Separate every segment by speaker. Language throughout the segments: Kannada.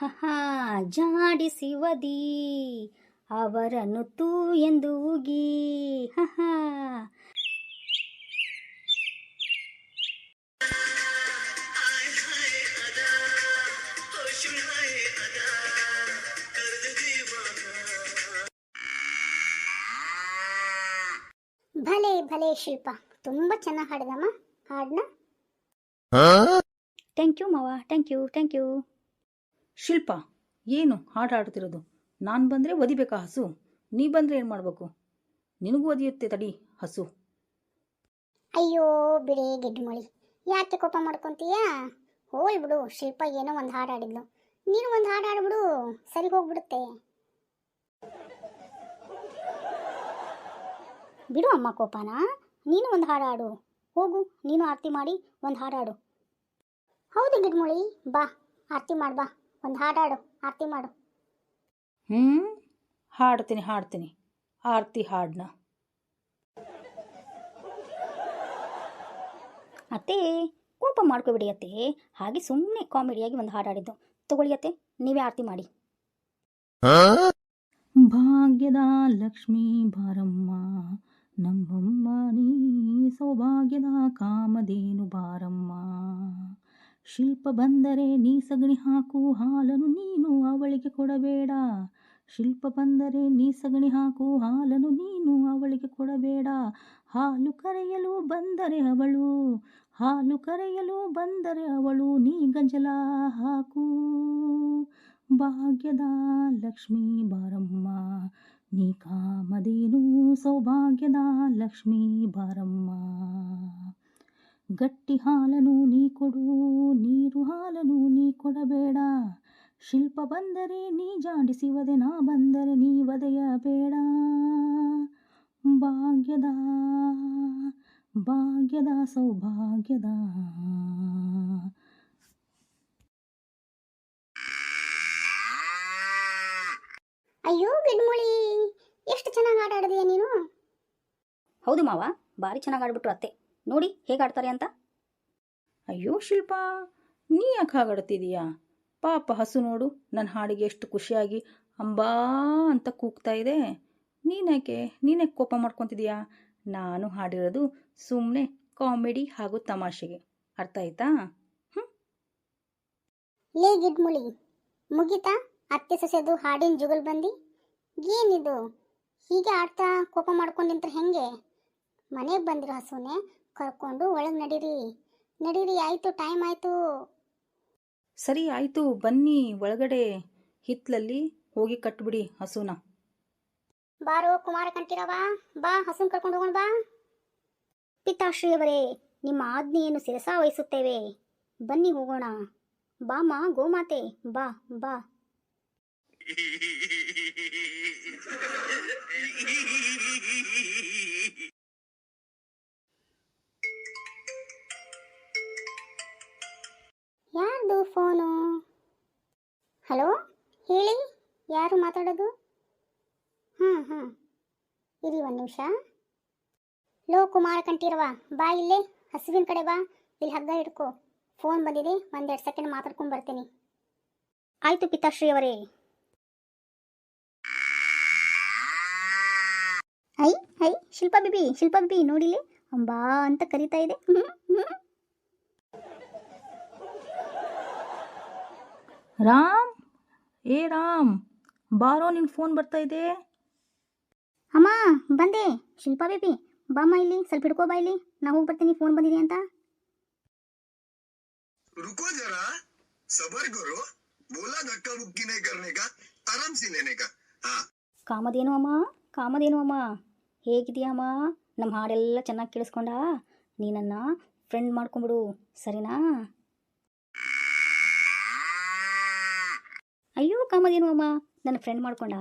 Speaker 1: ಹಹಾ ಜಾಡಿ ವದಿ ಅವರನ್ನು ತೂ ಎಂದು ಉಗಿ. ಹಹಾ.
Speaker 2: ಭಲೆ ಭಲೆ ಶಿಲ್ಪ. ತುಂಬಾ ಚೆನ್ನಾಗಿ ಹಾಡಿದಮ್ಮ. ಹಾಡನ್ನ
Speaker 1: ಥ್ಯಾಂಕ್ ಯು ಮಾವ. Thank you thank you
Speaker 3: Shilpa, ಏನು ಹಾಡು ಹಾಡ್ತಿರೋದು ನಾನು ಬಂದರೆ ಒದಿಬೇಕಾ ಹಸು? ನೀ ಬಂದರೆ ಏನು ಮಾಡಬೇಕು? ನಿನಗೂ ಒದಿಯುತ್ತೆ ತಡಿ, ಹಸು.
Speaker 2: ಅಯ್ಯೋ, ಬಿಡಿ ಗಿಡ್ಮೊಳಿ ಯಾಕೆ ಕೋಪ ಮಾಡ್ಕೊಂತೀಯಾ? ಹೋಲ್ ಬಿಡು, ಶಿಲ್ಪ ಏನೋ ಒಂದು ಹಾಡು ಹಾಡಿದ್ಲು. ನೀನು ಒಂದು ಹಾಡು ಹಾಡ್ಬಿಡು ಸರಿ ಹೋಗ್ಬಿಡುತ್ತೆ.
Speaker 1: ಬಿಡು ಅಮ್ಮ ಕೋಪನ. ನೀನು ಒಂದು ಹಾಡು ಹಾಡು. ಹೋಗು, ನೀನು ಆರತಿ ಮಾಡಿ ಒಂದು ಹಾಡು ಹಾಡು.
Speaker 2: ಹೌದು ಗಿಡ್ಮೊಳಿ ಬಾ, ಆರತಿ ಮಾಡು ಬಾ. ಒಂದು ಹಾಡು ಹಾಡು ಆರತಿ ಮಾಡು.
Speaker 3: ಹ್ಞೂ ಹಾಡ್ತೀನಿ ಹಾಡ್ತೀನಿ. ಆರ್ತಿ ಹಾಡನ್ನ
Speaker 1: ಅತ್ತೆ ಕೋಪ ಮಾಡ್ಕೋಬಿಡಿ ಅತ್ತೆ. ಹಾಗೆ ಸುಮ್ಮನೆ ಕಾಮಿಡಿಯಾಗಿ ಒಂದು ಹಾಡು ಹಾಡಿದ್ದು. ತಗೊಳ್ಳಿ ಅತ್ತೆ ನೀವೇ ಆರತಿ ಮಾಡಿ.
Speaker 3: ಭಾಗ್ಯದ ಲಕ್ಷ್ಮೀ ಬಾರಮ್ಮ ನಮ್ಮಮ್ಮ ನೀ ಸೌಭಾಗ್ಯದ ಕಾಮಧೇನು ಬಾರಮ್ಮ. ಶಿಲ್ಪ ಬಂದರೆ ನೀ ಸಗಣಿ ಹಾಕು, ಹಾಲನ್ನು ನೀನು ಅವಳಿಗೆ ಕೊಡಬೇಡ. ಶಿಲ್ಪ ಬಂದರೆ ನೀ ಸಗಣಿ ಹಾಕು, ಹಾಲನ್ನು ನೀನು ಅವಳಿಗೆ ಕೊಡಬೇಡ. ಹಾಲು ಕರೆಯಲು ಬಂದರೆ ಅವಳು, ಹಾಲು ಕರೆಯಲು ಬಂದರೆ ಅವಳು, ನೀ ಗಂಜಲ ಹಾಕು. ಭಾಗ್ಯದ ಲಕ್ಷ್ಮೀ ಬಾರಮ್ಮ, ನೀ ಕಾಮದೇನು ಸೌಭಾಗ್ಯದ ಲಕ್ಷ್ಮೀ ಬಾರಮ್ಮ. ಗಟ್ಟಿ ಹಾಲನು ನೀ ಕೊಡು ನೀರು ಹಾಲನು ನೀ ಕೊಡಬೇಡ. ಶಿಲ್ಪ ಬಂದರೆ ನೀ ಜಾಡಿಸಿ ವದೆ ನಾ ಬಂದರೆ ನೀ ವದೆಯಬೇಡ ಭಾಗ್ಯದ ಭಾಗ್ಯದ ಸೌಭಾಗ್ಯದ.
Speaker 2: ಅಯ್ಯೋ ಗಿಡ್ಮೊಳಿ ಎಷ್ಟು ಚೆನ್ನಾಗಿ ಆಟ ನೀನು?
Speaker 1: ಹೌದು ಮಾವ ಭಾರಿ ಚೆನ್ನಾಗಿ ಆಡ್ಬಿಟ್ರು ಅತ್ತೆ. ನೋಡಿ ಹೇಗೆ ಆಡ್ತಾರೆ ಅಂತ.
Speaker 3: ಅಯ್ಯೋ ಶಿಲ್ಪ ನೀ ಯಾಕೆ ಹಾಗಾಡ್ತಿದೀಯಾ? ಪಾಪ ಹಸು ನೋಡು ನನ್ನ ಹಾಡಿಗೆ ಎಷ್ಟು ಖುಷಿಯಾಗಿ ಅಂಬಾ ಅಂತ ಕೂಗ್ತಾ ಇದೆ. ನೀನ್ಯಾಕೆ ನೀನ್ಯಾಕೆ ಕೋಪ ಮಾಡ್ಕೊತಿದೀಯಾ? ನಾನು ಹಾಡಿರೋದು ಸುಮ್ಮನೆ ಕಾಮಿಡಿ ಹಾಗೂ ತಮಾಷೆಗೆ. ಅರ್ಥ ಆಯ್ತಾ?
Speaker 2: ಲೇ ಗಿಡ್ಮುಳಿ, ಮುಗಿತಾ? ಅತ್ತೆ ಸೊಸೆದು ಹಾಡಿನ ಜುಗಲ್ ಬಂದು? ಏನಿದು? ಹೀಗೆ ಆಡ್ತಾ ಕೋಪ ಮಾಡ್ಕೊಂಡು ನಿಂತ್ರೆ ಹೆಂಗೆ? ಮನೆಗೆ ಬಂದಿರೋ ಹಸುನೆ ಕರ್ಕೊಂಡು ಒಳಗೆ ನಡೀರಿ. ನಡೀರಿ, ಆಯಿತು ಟೈಮ್ ಆಯಿತು.
Speaker 3: ಸರಿ ಆಯಿತು ಬನ್ನಿ ಒಳಗಡೆ ಹಿತ್ತಲಲ್ಲಿ ಹೋಗಿ ಕಟ್ಬಿಡಿ ಹಸುನ.
Speaker 2: ಬಾರೋ ಕುಮಾರ ಕಂಠೀರವ ಬಾ ಹಸುನ್ ಕರ್ಕೊಂಡು ಹೋಗೋಣ ಬಾ.
Speaker 1: ಪಿತಾಶ್ರೀಯವರೇ ನಿಮ್ಮ ಆಜ್ಞೆಯನ್ನು ಶಿರಸಾ ವಹಿಸುತ್ತೇವೆ. ಬನ್ನಿ ಹೋಗೋಣ. ಬಾಮ ಗೋಮಾತೆ ಬಾ ಬಾ.
Speaker 2: ಹಲೋ? ಹೇಳಿ, ಯಾರು ಮಾತಾಡೋದು? ಹಾಂ ಹಾಂ ಇರಿ ಒಂದು ನಿಮಿಷ. ಲೋ ಕುಮಾರ ಕಂಠೀರವ, ಬಾ ಇಲ್ಲೇ, ಹಸುವಿನ ಕಡೆ ಬಾ. ಇಲ್ಲಿ ಹಗ್ಗ ಹಿಡ್ಕೊ. ಫೋನ್ ಬಂದಿದೆ, ಒಂದೆರಡು ಸೆಕೆಂಡ್ ಮಾತಾಡ್ಕೊಂಡು ಬರ್ತೀನಿ.
Speaker 1: ಆಯ್ತು ಪಿತಾಶ್ರೀಯವರೇ. ಐ ಐ, ಶಿಲ್ಪಾ ಬಿಬಿ ಶಿಲ್ಪಾ ಬಿಬಿ, ನೋಡಿಲಿ? ಅಂಬಾ ಅಂತ ಕರೀತಾ ಇದೆ.
Speaker 3: ರಾಮ್ ಏ ರಾಮ್ ಬಾರೋ ನಿನ್ನ ಫೋನ್ ಬರ್ತಾ ಇದೆ
Speaker 1: ಅಮ್ಮ ಬಂದೆ ಶಿಲ್ಪಾ ಬೇಬಿ ಬಾಮ್ಮ ಇಲ್ಲಿ ಸ್ವಲ್ಪ ಹಿಡ್ಕೋ ಬಾ ಇಲ್ಲಿ ನಾ ಹೋಗಿ ಬರ್ತೀನಿ ಫೋನ್ ಬಂದಿದೆ ಅಂತ
Speaker 4: रुको जरा सबर करो बोला धक्का मुक्की नहीं करने का आराम से लेने का हाँ
Speaker 1: ಕಾಮಧೇನು ಅಮ್ಮ ಕಾಮಧೇನು ಅಮ್ಮ ಹೇಗಿದೆಯಾ ಅಮ್ಮ ನಮ್ಮ ಹಾಡೆಲ್ಲ ಚೆನ್ನಾಗಿ ಕೇಳಿಸ್ಕೊಂಡ ನೀ ನನ್ನ ಫ್ರೆಂಡ್ ಮಾಡ್ಕೊಂಬಿಡು ಸರಿನಾ ಅಯ್ಯೋ ಕಾಮದೇನು ಅಮ್ಮ ನನ್ನ ಫ್ರೆಂಡ್ ಮಾಡ್ಕೊಂಡಾ.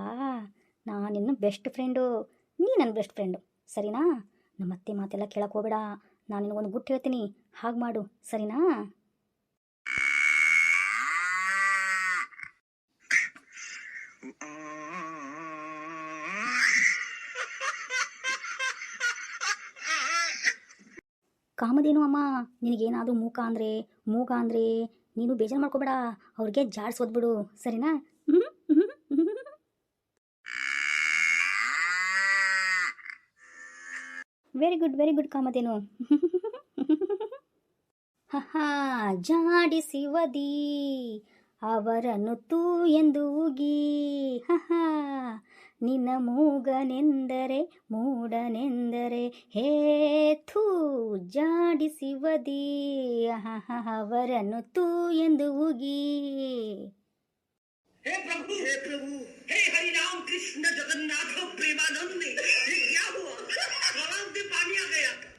Speaker 1: ನಾನು ನಿನ್ನ ಬೆಸ್ಟ್ ಫ್ರೆಂಡು ನೀ ನನ್ನ ಬೆಸ್ಟ್ ಫ್ರೆಂಡು ಸರಿನಾ? ನಮ್ಮ ಅತ್ತೆ ಮಾತೆಲ್ಲ ಕೇಳಕ್ಕೆ ಹೋಗಬೇಡ. ನಾನು ನಿನಗೊಂದು ಗುಟ್ಟು ಹೇಳ್ತೀನಿ. ಹಾಗೆ ಮಾಡು. ಸರಿನಾ? ಕಾಮದೇನು ಅಮ್ಮ ನಿನಗೇನಾದರೂ ಮೂಕ ಅಂದರೆ, ಮೂಗ ಅಂದರೆ ನೀನು ಬೇಜಾರು ಮಾಡ್ಕೋಬೇಡ, ಅವ್ರಿಗೆ ಜಾಡ್ಸೋದ್ಬಿಡು ಸರಿನಾ? ವೆರಿ ಗುಡ್ ವೆರಿ ಗುಡ್ ಕಾಮತೇನು ಹಾ ಜಾಡಿಸಿ ವದಿ ಅವರನ್ನು ತೂ ಎಂದು ಉಗಿ. ಹಾ ನಿನ್ನ ಮೂಗನೆಂದರೆ ಮೂಡನೆಂದರೆ ಹೇ ಥೂ ಜಾಡಿಸಿ ಅವರನ್ನು ತೂ ಎಂದು ಉಗಿ.
Speaker 5: ಹೇ ಪ್ರಭು ಹೇ ಪ್ರಭು, ಹೇ ಹರಿನಾಮ್ ಕೃಷ್ಣ ಜಗನ್ನಾಥ ಪ್ರೇಮಾನಂದ ಪಾನಿ ಆ